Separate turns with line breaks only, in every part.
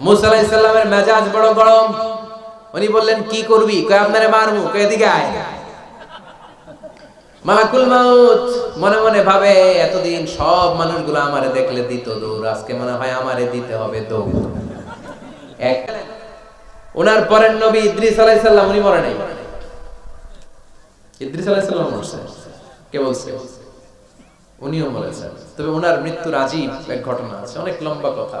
মুসা মেজাজ বড় গরম। উনি বললেন, কি করবি? কয়, আপনারে কয় আয়। মালাকুল মাউত মনে মনে ভাবে, এতদিন সব মানুষগুলো আমারে দেখলে দিত দৌড়, আজকে মনে হয় আমারে দিতে হবে দৌড়। ওনার পরের নবী ইদ্রিস সালাম, উনি মরে নাই। ইদ্রিস কে বলছে? উনিও মরেছেন। তবে ওনার মৃত্যুর আজীব এক ঘটনা আছে, অনেক লম্বা কথা।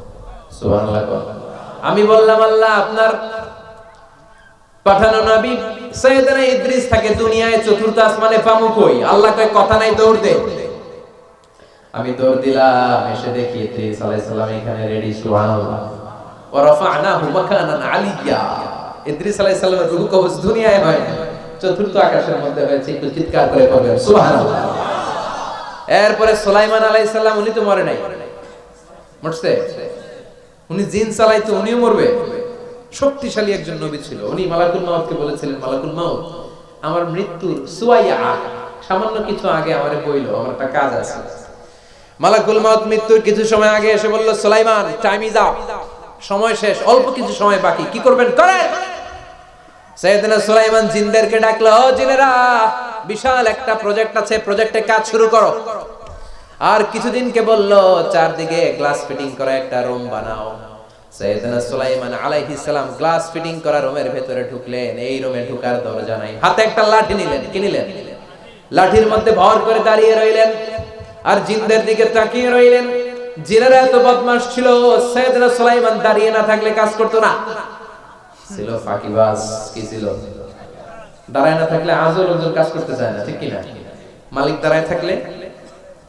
আমি বললাম, আল্লাহ, আপনার পাঠানো নবী সৈয়দনা ইদ্রিস থাকে দুনিয়ায়, চতুর্থ আসমানে আল্লাহ কয়, কথা নাই, দৌড় দে। আমি দৌড় দিলাম, এসে দেখি ইদ্রিস আলাইহিস সালাম এখানে রেডি সুবহানাল্লাহ। ওয়া রাফা'নাহু মাকানান আলিয়্যা ইদ্রিস আলাইহিস রূহ কবজ দুনিয়ায় হয়। চতুর্থ আকাশের মধ্যে হয়েছে, একটু চিৎকার করে সুবহানাল্লাহ। এরপরে সুলাইমান আলাইহিস সালাম, উনি তো মরে নাই। মরছে? উনি জিন চালাইতো, উনিও মরবে। শক্তিশালী একজন নবী ছিল। উনি মালাকুল মাউতকে বলেছিলেন, মালাকুল মাউত, আমার মৃত্যুর সুয়াইয়া সামান্য কিছু আগে আমারে বইলো, আমার একটা কাজ আছে। মালাকুল মাউত মৃত্যুর কিছু সময় আগে এসে বলল, সুলাইমান টাইম ইজ আপ সময় শেষ, অল্প কিছু সময় বাকি, কি করবেন? করেন! সৈয়দনা সুলাইমান জিনদেরকে ডাকলো জিনেরা, বিশাল একটা প্রজেক্ট আছে প্রজেক্টে কাজ শুরু করো। আর কিছুদিনকে বলল, চারদিকে গ্লাস ফিটিং করা একটা রুম বানাও। সৈয়দনা সুলাইমান গ্লাস ফিটিং করা রুমের ঢুকলেন। এই রুমে দরজা নাই। হাতে একটা লাঠি নিলেন। লাঠির মধ্যে ভর করে দাঁড়িয়ে রইলেন আর জিনদের দিকে তাকিয়ে রইলেন। জিনেরা এত বদমাশ ছিল, সৈয়দনা সুলাইমান দাঁড়িয়ে না থাকলে কাজ করতো না। ছিল ফাঁকিবাজ, কি ছিল? দাঁড়ায় না থাকলে আজও লোকজন কাজ করতে চায় না, ঠিক মালিক দাঁড়ায় থাকলে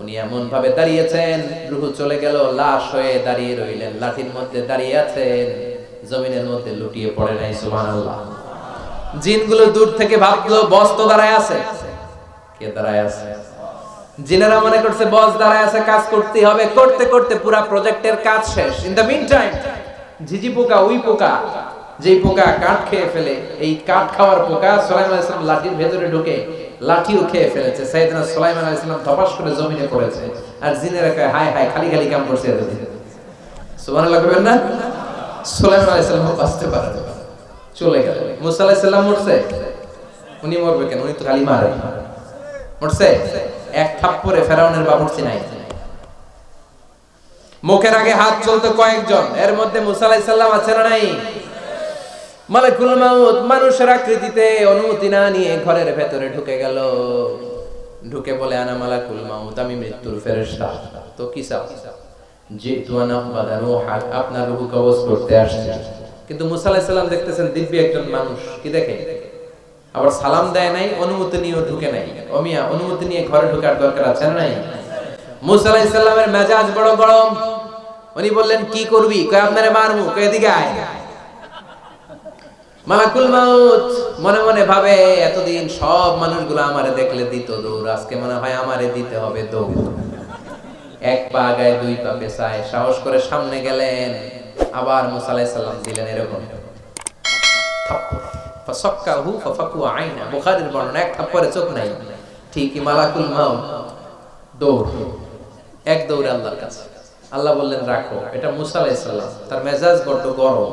উনি এমন ভাবে দাঁড়িয়েছেন, রূহ চলে গেল, লাশ হয়ে দাঁড়িয়ে রইলেন, লাঠির মধ্যে দাঁড়িয়ে আছেন, জমিনের মধ্যে লুটিয়ে পড়ে নাই, সুবহানাল্লাহ। জিনগুলো দূর থেকে ভাবলো, বস তো দাঁড়ায় আছে। কে দাঁড়ায় আছে? জিনেরা মনে করছে, বস দাঁড়ায় আছে, কাজ করতে হবে। করতে করতে পুরা প্রজেক্টের কাজ শেষ। ইন দ্য মিন টাইম ঝিঝি পোকা, উই পোকা, যেই পোকা কাঠ খেয়ে ফেলে, এই কাঠ খাওয়ার পোকা সুলাইমান আলাইহিস সালাম লাঠির ভেতরে ঢুকে লাঠিও খেয়ে ফেলেছে। সাইয়েদনা সুলাইমান আলাইহিস সালাম ধপাস করে জমিনে পড়েছে আর জিনেরা কয় হায় হায় খালি খালি কাম করছে না? বাঁচতে চলে গেল। মুসা মরছে? উনি মরবে কেন? উনি তো খালি মারে। মরছে? এক ফেরাউনের নাই। মুখের আগে হাত চলতো কয়েকজন। এর মধ্যে মুসা আলাইহিস আছে না নাই? মালাকুল মাউত মানুষের আকৃতিতে অনুমতি না নিয়ে ঘরের ভেতরে ঢুকে গেল। ঢুকে বলে, আনা মালাকুল মাউত, আমি মৃত্যুর ফেরেশতা। তো কি চাও? হাক আপনার কবজ করতে আসছে। কিন্তু মুসা আলাইহিস সালাম দেখতেছেন দিব্য একজন মানুষ, কি দেখে? আবার সালাম দেয় নাই, অনুমতি নিয়েও ঢুকে নাই। অমিয়া অনুমতি নিয়ে ঘরে ঢোকার দরকার আছে নাই? মুসা আলাইহিস সালামের মেজাজ বড় গরম। উনি বললেন, কি করবি? কয়, আপনারে মারমু কয়, এদিকে আয়। মালাকুল মাউত মনে মনে ভাবে, এতদিন সব মানুষগুলো আমারে দেখলে দিত দৌড়, আজকে মনে হয় আমারে দিতে হবে দৌড়। এক পা আগায় দুই পা পেছায় সাহস করে সামনে গেলেন, আবার মুসা আলাইহিস সালাম দিলেন এরকম। ফাসাক্কাহু ফাফাকু আইনা, বুখারীর বর্ণনা, এক থাপ্পড়ে চোখ নাই। ঠিকই মালাকুল মাউত, দৌড়। এক দৌড়ে আল্লাহর কাছে। আল্লাহ বললেন, রাখো। এটা মুসা আলাইহিস সালাম, তার মেজাজ বড্ড গরম।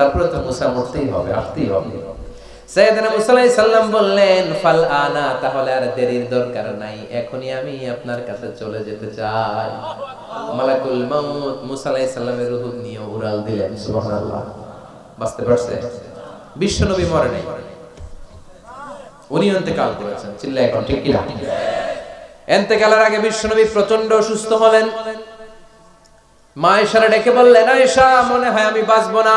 তারপরে তো মুসা মরতেই হবে, আসতেই হবে। সাইয়েদনা মুসা আলাইহিস সালাম বললেন, ফাল আনা, তাহলে আর দেরির দরকার নাই, এখনই আমি আপনার কাছে চলে যেতে চাই। মালাকুল মুসা আলাইহিস সালামের রূহ নিয়ে উড়াল দিলেন, সুবহানাল্লাহ। পারছে? মরে নাই। উনি অন্তেকাল করেছেন এখন, ঠিক কিনা? আগে বিশ্বনবী প্রচণ্ড অসুস্থ হলেন। মা এসারা ডেকে বললেন, আয়েশা, মনে হয় আমি বাঁচবো না।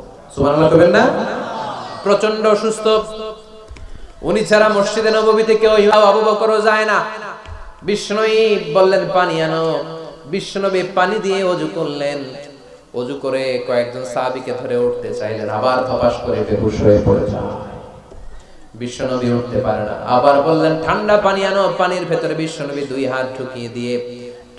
সুবহানাল্লাহ কবেন না? প্রচণ্ড অসুস্থ। উনি ছাড়া মসজিদে নববীতে কেউ আবু বকরও যায় না। বিষ্ণুই বললেন, পানি আনো। পানি দিয়ে করলেন। করে কয়েকজন সাহাবীকে ধরে উঠতে চাইলেন, আবার ধপাস করে বেহুশ হয়ে পড়ে বিশ্বনবী উঠতে পারে না। আবার বললেন, ঠান্ডা পানি আনো। পানির ভেতরে বিশ্বনবী দুই হাত ঢুকিয়ে দিয়ে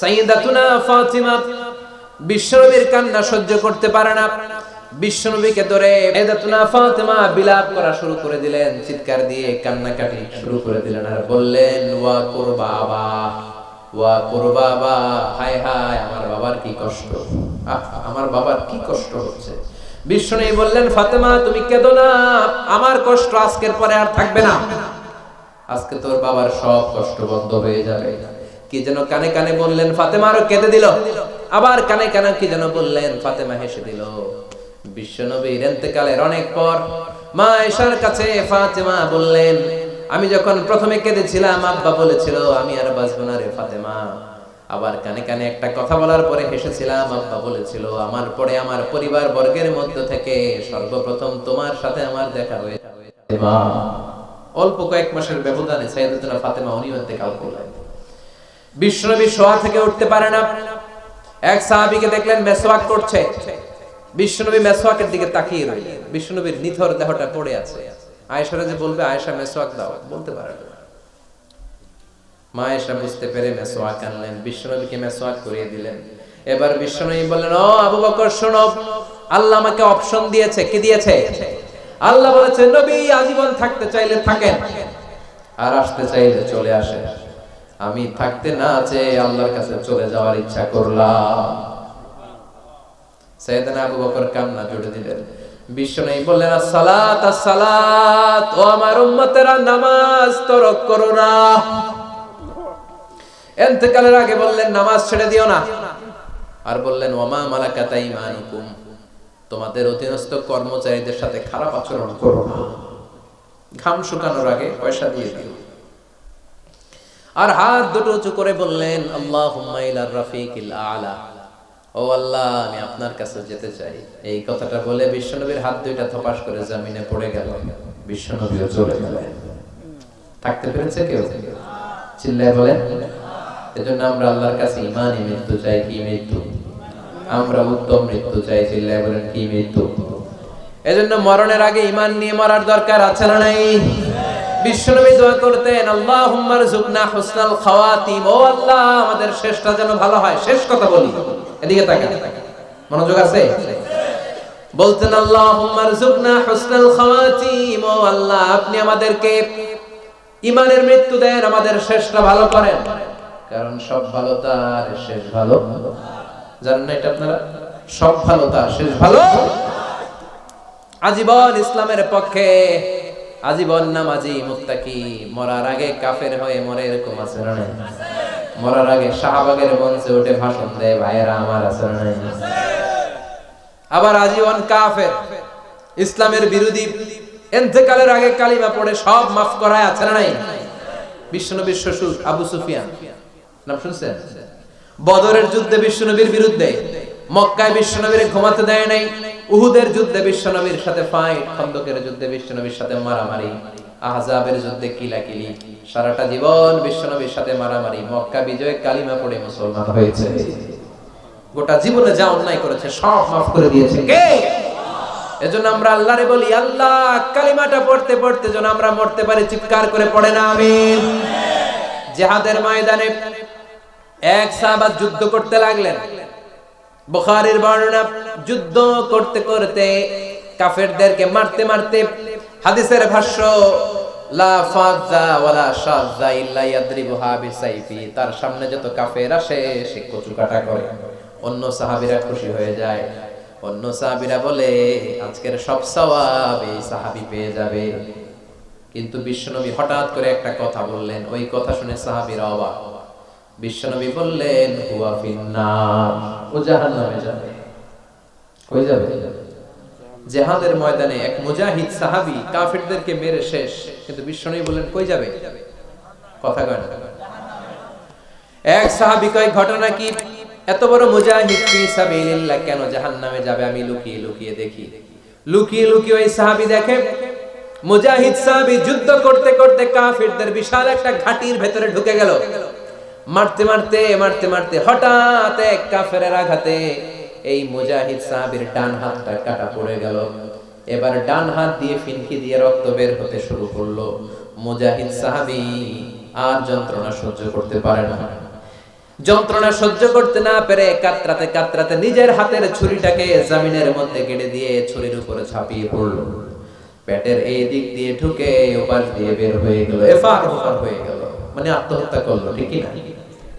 সাইয়েদাতুনা ফাতিমা বিশ্বনবীর কান্না সহ্য করতে পারে না। বিশ্বনবীকে ধরে সাইয়েদাতুনা ফাতিমা বিলাপ করা শুরু করে দিলেন, চিৎকার দিয়ে কান্নাকাটি শুরু করে দিলেন আর বললেন, ওয়া কুরবাবা ওয়া কুরবাবা, হায় হায়, আমার বাবার কি কষ্ট? আমার বাবার কি কষ্ট হচ্ছে? বিষ্ণু বললেন, ফাতেমা, তুমি কেঁদো না, আমার কষ্ট আজকের পরে আর থাকবে না। আজকে তোর বাবার সব কষ্ট বন্ধ হয়ে যাবে। কি যেন কানে কানে বললেন, ফাতেমা আরও কেঁদে দিল। আবার কানে কানে কি যেন বললেন, ফাতেমা হেসে দিল। বিশ্বনবীর এতেকালের অনেক পর মা এশার কাছে ফাতেমা বললেন, আমি যখন প্রথমে কেঁদেছিলাম, আব্বা বলেছিল, আমি আর বাঁচবো না রে ফাতেমা। আবার কানে কানে একটা কথা বলার পরে হেসেছিলাম, আব্বা বলেছিল, আমার পরে আমার পরিবার বর্গের মধ্য থেকে সর্বপ্রথম তোমার সাথে আমার দেখা হয়ে অল্প কয়েক মাসের ব্যবধানে সাইয়েদাতুনা ফাতেমা উনি ইন্তেকাল করলেন বিশ্বনবী শোয়া থেকে উঠতে পারে না। এক সাহাবীকে দেখলেন মেসওয়াক করছে। বিশ্বনবী মেসওয়াকের দিকে তাকিয়ে রইলেন। বিশ্বনবীর নিথর দেহটা পড়ে আছে। আয়েশারা যে বলবে, আয়েশা মেসওয়াক দাও। বলতে পারে না। মা এসে বুঝতে পেরে মেসোয়াক আনলেন। বিশ্বনবীকে মেসোয়াক করিয়ে দিলেন। এবার বিশ্বনবী বললেন, ও আবু বকর, শোনো। আল্লাহ আমাকে অপশন দিয়েছে। কি দিয়েছে? আল্লাহ বলেছে, নবী আজীবন থাকতে চাইলে থাকেন, আর আসতে চাইলে চলে আসে আমি থাকতে না চেয়ে আল্লাহর কাছে চলে যাওয়ার ইচ্ছা করলাম। সাইয়েদনা আবু বকর কান্না জুড়ে দিলেন। বিশ্বনবী বললেন, আসসালাত আসসালাত, ও আমার উম্মতেরা, নামাজ তরক করো না। আগে বললেন, নামাজ ছেড়ে দিও না। আর বললেন, ওমা মালাকাতা ইমানুকুম তোমাদের অধীনস্থ কর্মচারীদের সাথে খারাপ আচরণ করো না। ঘাম শুকানোর আগে পয়সা দিয়ে দিও। আর হাত দুটো উঁচু করে বললেন ইলার রাফিকিল আলা। ও আল্লাহ, আমি আপনার কাছে যেতে চাই। এই কথাটা বলে বিশ্বনবীর হাত দুইটা থপাস করে জমিনে পড়ে গেল। বিশ্বনবীও চলে গেলেন। থাকতে পেরেছে কেউ? চিল্লায় বলেন, এজন্য আমরা আল্লাহর কাছে ইমানই মৃত্যু চাই, কি মৃত্যু? আমরা উত্তম মৃত্যু চাই, চিল্লায় বলেন, কি মৃত্যু? এজন্য মরণের আগে ইমান নিয়ে মরার দরকার আছে না নাই? বিশ্বনবী দোয়া করতেন, আল্লাহুম্মা রযুকনা হুসনাল খাওয়াতিম। ও আল্লাহ, আমাদের শেষটা যেন ভালো হয়। শেষ কথা বলি, এদিকে তাকান। মনোযোগ আছে? বলতেন, আল্লাহুম্মা রযুকনা হুসনাল খাওয়াতিম। ও আল্লাহ, আপনি আমাদেরকে ইমানের মৃত্যু দেন, আমাদের শেষটা ভালো করেন। কারণ সব ভালো তার শেষ ভালো। জানেন না এটা আপনারা? সব ভালো তার শেষ ভালো। আজীবন ইসলামের পক্ষে আজীবন নামাজি মুত্তাকি, মরার আগে কাফের হয়ে মরে এরকম আছে মরার আগে শাহবাগের মঞ্চে উঠে ভাষণ দেয়, ভাইয়েরা, আমার নাই? আবার আজীবন কাফের, ইসলামের বিরোধী, এন্তেকালের আগে কালিমা পড়ে সব মাফ করায় আছে না নাই? বিশ্বনবীর শ্বশুর আবু সুফিয়ান, নাম শুনছেন? বদরের যুদ্ধে বিশ্বনবীর বিরুদ্ধে, মক্কায় বিশ্বনবীর ঘুমাতে দেয় নাই। উহুদের যুদ্ধে বিশ্বনবীর সাথে ফাইট খন্দকের যুদ্ধে বিশ্বনবীর সাথে মারামারি, আহজাবের যুদ্ধে কিলাকিলি। সারাটা জীবন বিশ্বনবীর সাথে মারামারি, মক্কা বিজয়ে কালিমা পড়ে মুসলমান হয়েছে। গোটা জীবনে যা অন্যায় করেছে, সব মাফ করে দিয়েছে। কে? এজন্য আমরা আল্লাহরে বলি, আল্লাহ, কালিমাটা পড়তে পড়তে যেন আমরা মরতে পারি, চিৎকার করে পড়ে না, আমিন। জেহাদের ময়দানে এক সাহাবা যুদ্ধ করতে লাগলেন। বুখারীর বর্ণনা, যুদ্ধ করতে করতে কাফেরদেরকে মারতে মারতে হাদিসের ভাষ্য তার সামনে যত কাফের আসে, সে করে। অন্য সাহাবীরা খুশি হয়ে যায়। অন্য সাহাবীরা বলে, আজকের সব সওয়াব এই সাহাবী পেয়ে যাবে। কিন্তু বিশ্বনবী হঠাৎ করে একটা কথা বললেন, ওই কথা শুনে সাহাবিরা অবাক। বিশ্বনবী বললেন, হুয়া ফিন্নার ও জাহান্নামে যাবে। কই যাবে? জেহাদের ময়দানে এক মুজাহিদ সাহাবী কাফিরদেরকে মেরে শেষ। কিন্তু বিশ্বনবী বললেন, কই যাবে? কথা কয় এক সাহাবী কয়, ঘটনা কি? এত বড় মুজাহিদ ফি সাবিলিল্লাহ কেন জাহান্নামে যাবে? আমি লুকিয়ে লুকিয়ে দেখি। লুকিয়ে লুকিয়ে ওই সাহাবি দেখে, মুজাহিদ সাহাবি যুদ্ধ করতে করতে কাফিরদের বিশাল একটা ঘাটির ভেতরে ঢুকে গেল। মারতে মারতে মারতে মারতে হঠাৎ এক কাফেরের আঘাতে এই মুজাহিদ সাহাবীর ডান হাতটা কাটা পড়ে গেল। এবার ডান হাত দিয়ে ফিনকি দিয়ে রক্ত বের হতে শুরু করল। মুজাহিদ সাহাবী আর যন্ত্রণা সহ্য করতে পারে না। যন্ত্রণা সহ্য করতে না পেরে কাতরাতে কাতরাতে নিজের হাতের ছুরিটাকে জামিনের মধ্যে কেটে দিয়ে ছুরির উপরে ছাপিয়ে পড়ল। পেটের এই দিক দিয়ে ঢুকে ওপাশ দিয়ে বের হয়ে গেল এফার হয়ে গেল। মানে আত্মহত্যা করল ঠিকই না?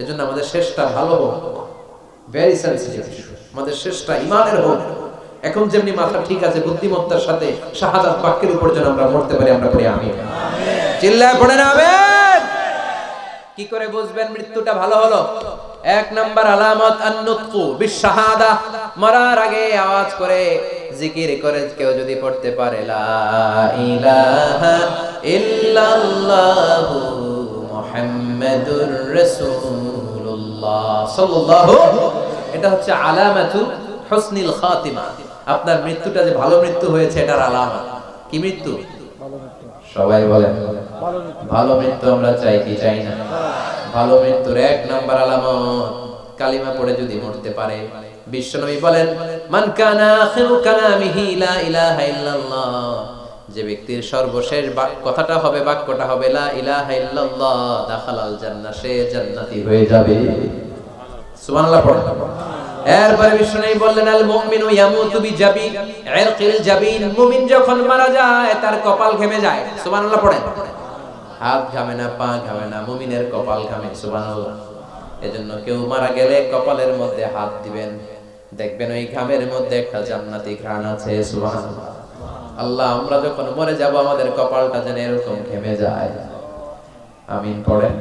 এজন্য আমাদের শেষটা ভালো হোক। ভেরি সেন্সিটিভ আমাদের শেষটা ইমানের হোক। এখন যেমনি মাথা ঠিক আছে, বুদ্ধিমত্তার সাথে শাহাদাত বাক্যের উপর যেন আমরা মরতে পারি, আমরা পড়ে আমি চিল্লায় পড়ে না কি করে বুঝবেন মৃত্যুটা ভালো হলো? এক নাম্বার আলামত আন্নুতকু বিশাহাদা মরার আগে আওয়াজ করে, জিকির করে কেউ যদি পড়তে পারে, লা ইলাহা ইল্লাল্লাহু মুহাম্মাদুর রাসূলুল্লাহ সাল্লাল্লাহু এটা হচ্ছে আলামাতু হুসনিল খাতিমা। আপনার মৃত্যুটা যে ভালো মৃত্যু হয়েছে এটার আলামত। কি মৃত্যু? সবাই বলেন ভালো মৃত্যু আমরা চাই কি চাই না? ভালো মৃত্যুর এক নাম্বার আলামত কালিমা পড়ে যদি মরতে পারে। বিশ্বনবী বলেন মান কানা আখিরু কালামিহি লা ইলাহা ইল্লাল্লাহ। যে ব্যক্তির সর্বশেষ কথাটা হবে, বাক্যটা হবে, লা ইলাহা ইল্লাল্লাহ জান্নাহ, সে জান্নাতি হয়ে যাবে। সুবহানাল্লাহ এরপরে বললেন, আল মুমিনু ইয়ামুতু বিজাবি ইরকিল জাবিন। মুমিন যখন মারা যায়, তার কপাল ঘেমে যায়। সুবহানাল্লাহ হাত ঘামে না, পা ঘামে না, মুমিনের কপাল ঘামে, সুবহানাল্লাহ। এজন্য কেউ মারা গেলে কপালের মধ্যে হাত দিবেন। দেখবেন ওই ঘামের মধ্যে একটা জান্নাতি ঘ্রাণ আছে, সুবহানাল্লাহ। আল্লাহ, আমরা যখন মরে যাব, আমাদের কপালটা যেন এরকম ঘেমে যায়। আমিন পড়েন।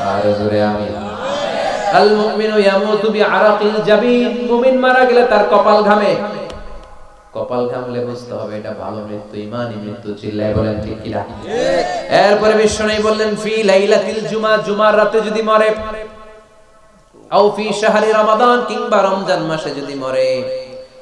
আর জোরে আমিন। আল মুমিনু ইয়ামুতু বিআরাকিল জাবিন। মুমিন মারা গেলে তার কপাল ঘামে। কপাল ঘামলে বুঝতে হবে এটা ভালো মৃত্যু ইমানি মৃত্যু, চিল্লায় বলেন ঠিক কিনা? এরপরে বিশ্বনাই বললেন, ফি লাইলাতিল জুমা, জুমার রাতে যদি মরে, আও ফি শাহরি রমাদান কিংবা রমজান মাসে যদি মরে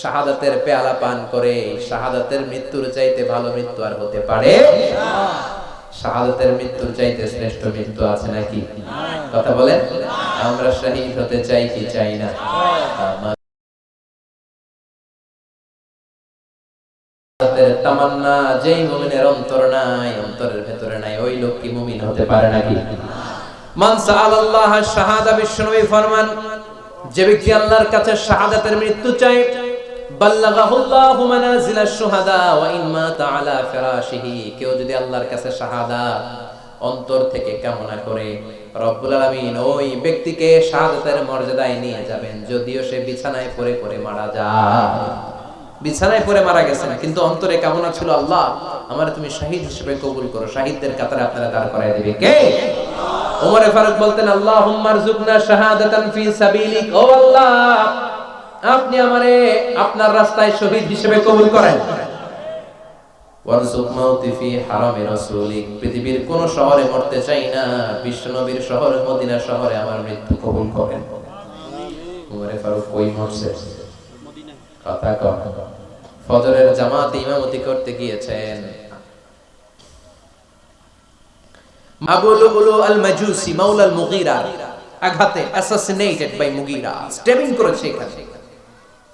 শাহাদাতের পেয়ালা পান করে, শাহাদাতের মৃত্যুর চাইতে ভালো মৃত্যু আর হতে পারে শাহাদাতের মৃত্যুর চাইতে শ্রেষ্ঠ মৃত্যু আছে নাকি? কথা বলেন, আমরা শহীদ হতে চাই কি চাই না? তামান্না, যেই মুমিনের অন্তর নাই, অন্তরের ভেতরে নাই, ওই লোক কি মুমিন হতে পারে নাকি? মান সাআলাল্লাহ, শাহাদা বিশ্বনবী ফরমান, যে ব্যক্তি আল্লাহর কাছে শাহাদাতের মৃত্যু চায় কিন্তু অন্তরে কামনা ছিল, আল্লাহ, আমার তুমি শাহিদ হিসেবে কবুল করো, শাহিদদের কাতারে আপনারা দাঁড় করাই দিবে কে? ওমরে ফারুক বলতেন ও আল্লাহ, আপনি আমারে আপনার রাস্তায় শহীদ হিসেবে কবুল করেন। পৃথিবীর কোন শহরে মরতে চাই না। বিশ্বনবীর শহর, মদিনা শহরে আমার মৃত্যু কবুল করেন। ওমরে ফারুক কই মরছে? কথা ফজরের জামাতে ইমামতি করতে গিয়েছেন। আঘাতে অ্যাসাসিনেটেড বাই মুগীরা। স্টেবিং করেছে এখানে।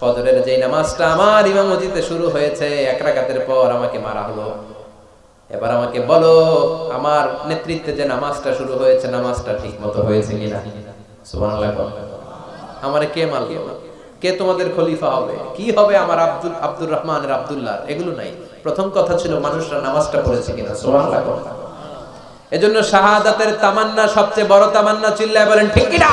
ফজরের যেই নামাজটা আমার ইমামতিতে শুরু হয়েছে, এক রাকাতের পর আমাকে মারা হলো। এবার আমাকে বলো, আমার নেতৃত্বে যে নামাজটা শুরু হয়েছে, নামাজটা ঠিক মতো হয়েছে কিনা? সুবহানাল্লাহ আমারে কে মারলো? কে তোমাদের খলিফা হবে? কি হবে আমার আব্দুল, আব্দুর রহমানের আব্দুল্লাহ? এগুলো নাই। প্রথম কথা ছিল মানুষরা নামাজটা পড়েছে কিনা? সুবহানাল্লাহ এজন্য শাহাদাতের তামান্না, সবচেয়ে বড় তামান্না চিল্লায় বলেন, ঠিক কিনা?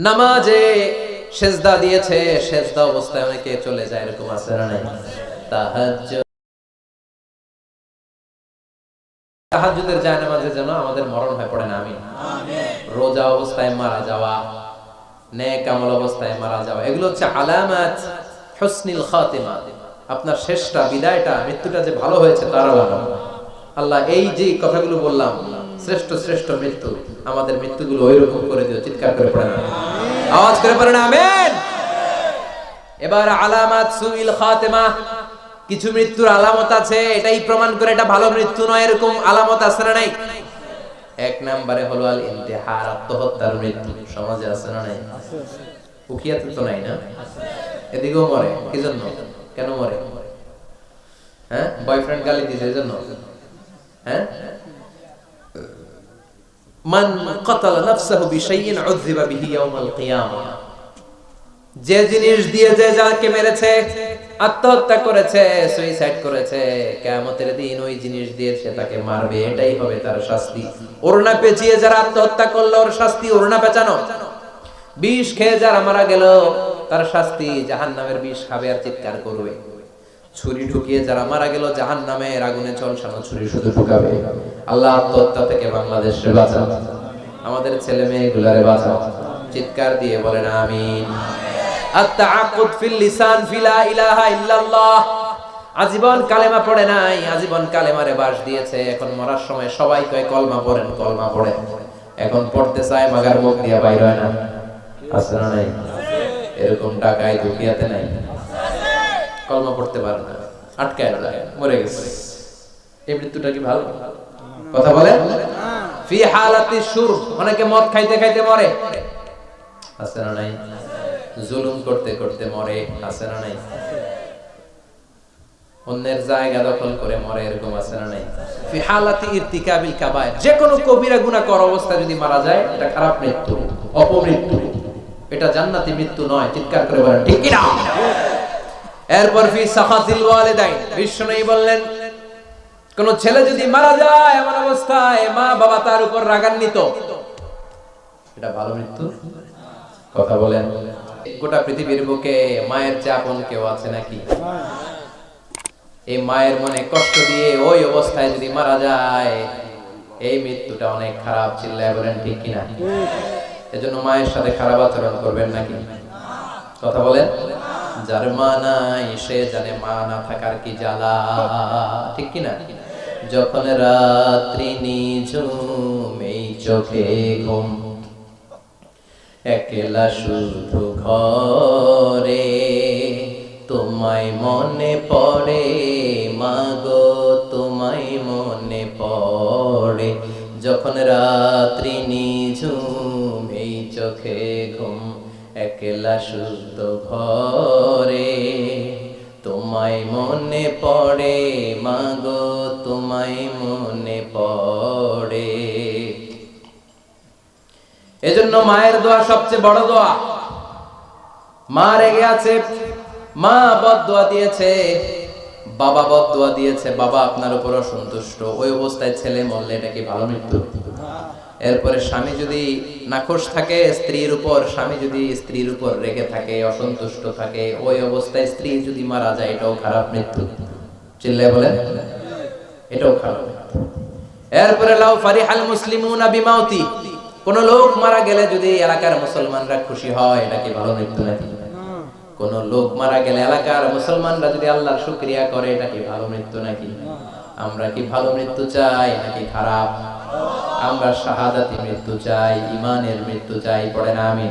নামাজে সেজদা দিয়েছে সেজদা অবস্থায় অনেকে চলে যায় এরকম আছে। না নাই। তাহাজ্জুদ। তাহাজ্জুদের যায় নামাজে যেন আমাদের মরণ হয়ে পড়ে না আমি রোজা অবস্থায় মারা যাওয়া নেক আমল অবস্থায় মারা যাওয়া এগুলো হচ্ছে আলামাত হুসনিল খাতিমা আপনার শেষটা বিদায়টা মৃত্যুটা যে ভালো হয়েছে তার আলামত। আল্লাহ এই যে কথাগুলো বললাম শ্রেষ্ঠ শ্রেষ্ঠ মৃত্যু, আমাদের মৃত্যুগুলো ওই রকম করে দিও, চিৎকার করে পড়ে না। আওয়াজ করে পড়ে না, আমেন। এবার আলামাত সুইল খাতেমা, কিছু মৃত্যুর আলামত আছে, এটাই প্রমাণ করে এটা ভালো মৃত্যু নয়, এরকম আলামত আছে না নাই? এক নম্বরে হলো আল ইন্তেহার আত্মহত্যার মৃত্যু, সমাজে আছে না নাই? উকিয়াতে তো নাই না? এদিকেও মরে কি জন্য কেন মরে? হ্যাঁ? বয়ফ্রেন্ড গালি দিছে এজন্য? হ্যাঁ? মান যে জিনিস দিয়ে যাকে মেরেছে, আত্মহত্যা করেছে সুইসাইড করেছে দিন ওই জিনিস দিয়ে সে তাকে মারবে, এটাই হবে তার শাস্তি। ওড়না পেঁচিয়ে যারা আত্মহত্যা করল, ওর শাস্তি ওড়না পেঁচানো। বিষ খেয়ে যারা মারা গেল, তার শাস্তি জাহান্নামের বিষ খাবে আর চিৎকার করবে। ছুরি ঢুকিয়ে যারা মারা গেল জাহান নামের আগুনে চলসানো ছুরি শুধু ঢুকাবে। আল্লাহ আত্মহত্যা থেকে বাংলাদেশে বাঁচাও আমাদের ছেলে মেয়েগুলারে বাঁচাও চিৎকার দিয়ে বলেন ইল্লাল্লাহ। আজীবন কালেমা পড়ে নাই, আজীবন কালেমারে বাস দিয়েছে। এখন মরার সময় সবাই কয়, কলমা পড়েন কলমা পড়েন। এখন পড়তে চায়, মাগার মুখ দিয়া বাইর হয় না। নাই? এরকম টাকায় দুকিয়াতে নাই। কলমা পড়তে পারে না, আটকায় যায় মরে গেছে। এই মৃত্যুটা কি ভালো? কথা বলে ফি হালাতি সুর অনেকে মদ খাইতে খাইতে মরে। আছে না নাই? জুলুম করতে করতে মরে, আছে না নাই? অন্যের জায়গা দখল করে মরে, এরকম আছে না নাই? ফি হালাতি ইরতিকাবিল কাবায় যে কোনো কবিরা গুনাহ কর অবস্থা যদি মারা যায়, এটা খারাপ মৃত্যু, অপমৃত্যু। এটা জান্নাতি মৃত্যু নয়, চিৎকার করে বলেন, ঠিক কি না এরপর ফি সাখাতিল ওয়ালিদাইন। বিষ্ণুই বললেন, কোন ছেলে যদি মারা যায় এমন অবস্থায় মা বাবা তার উপর রাগান্বিত। এটা ভালো মৃত্যু? কথা বলেন। গোটা পৃথিবীর বুকে মায়ের চেয়ে আপন কেউ আছে নাকি? এই মায়ের মনে কষ্ট দিয়ে ওই অবস্থায় যদি মারা যায়, এই মৃত্যুটা অনেক খারাপ চিল্লায় বলেন, ঠিক কিনা? এজন্য মায়ের সাথে খারাপ আচরণ করবেন নাকি? কথা বলেন। যার মা নাই সে জানে মা না থাকার কি জ্বালা। ঠিক কি না যখন রাত্রি নিঝুম চোখে ঘুম, একলা শুধু ঘরে, তোমায় মনে পড়ে, মাগো, তোমায় মনে পড়ে। যখন রাত্রি নিঝুম একলা শুদ্ধ ঘরে, তোমায় মনে পড়ে, মাগো তোমায় মনে পড়ে। এজন্য মায়ের দোয়া সবচেয়ে বড় দোয়া। মা রেগে আছে, মা বদদোয়া দিয়েছে, বাবা বদদোয়া দিয়েছে, বাবা আপনার উপর অসন্তুষ্ট ওই অবস্থায় ছেলে মরলে এটা কি ভালো মৃত্যু? এরপরে স্বামী যদি নাখোশ থাকে, স্ত্রীর উপর, স্বামী যদি স্ত্রীর উপর রেগে থাকে, অসন্তুষ্ট থাকে, ওই অবস্থায় স্ত্রী যদি মারা যায়, এটাও খারাপ মৃত্যু। চিল্লে বলেন? এটাও খারাপ এরপরে, লাউ ফারিহাল মুসলিমুনা বিমাউতি। কোন লোক মারা গেলে যদি এলাকার মুসলমানরা খুশি হয়, এটা কি ভালো মৃত্যু নাকি? কোন লোক মারা গেলে এলাকার মুসলমানরা যদি আল্লাহর শুকরিয়া করে, এটা কি ভালো মৃত্যু নাকি? আমরা কি ভালো মৃত্যু চাই নাকি খারাপ? আমরা শাহাদাতি মৃত্যু চাই ইমানের মৃত্যু চাই পড়ে না আমি